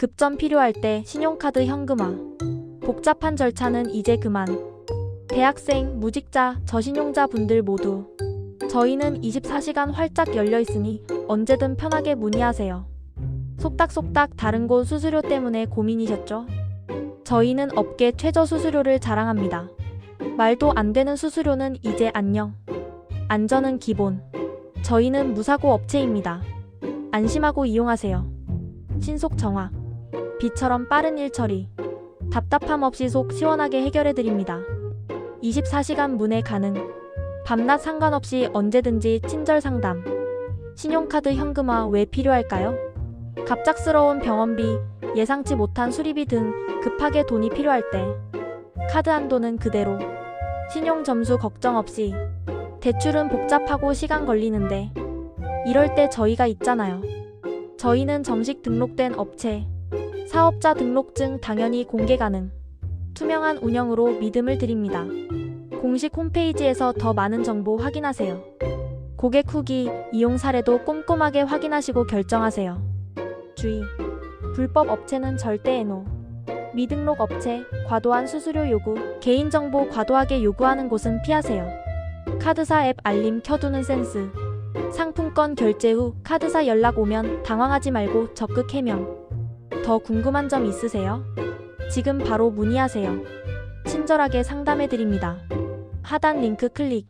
급전 필요할 때 신용카드 현금화. 복잡한 절차는 이제 그만. 대학생, 무직자, 저신용자 분들 모두. 저희는 24시간 활짝 열려 있으니 언제든 편하게 문의하세요. 속닥속닥 다른 곳 수수료 때문에 고민이셨죠? 저희는 업계 최저 수수료를 자랑합니다. 말도 안 되는 수수료는 이제 안녕. 안전은 기본. 저희는 무사고 업체입니다. 안심하고 이용하세요. 신속 정화. 비처럼 빠른 일 처리. 답답함 없이 속 시원하게 해결해 드립니다. 24시간 문의 가능. 밤낮 상관없이 언제든지 친절 상담. 신용카드 현금화 왜 필요할까요? 갑작스러운 병원비, 예상치 못한 수리비 등 급하게 돈이 필요할 때 카드 한도는 그대로. 신용 점수 걱정 없이 대출은 복잡하고 시간 걸리는데 이럴 때 저희가 있잖아요. 저희는 정식 등록된 업체, 사업자 등록증 당연히 공개 가능. 투명한 운영으로 믿음을 드립니다. 공식 홈페이지에서 더 많은 정보 확인하세요. 고객 후기, 이용 사례도 꼼꼼하게 확인하시고 결정하세요. 주의. 불법 업체는 절대 애노. 미등록 업체, 과도한 수수료 요구, 개인정보 과도하게 요구하는 곳은 피하세요. 카드사 앱 알림 켜두는 센스. 상품권 결제 후 카드사 연락 오면 당황하지 말고 적극 해명. 더 궁금한 점 있으세요? 지금 바로 문의하세요. 친절하게 상담해 드립니다. 하단 링크 클릭.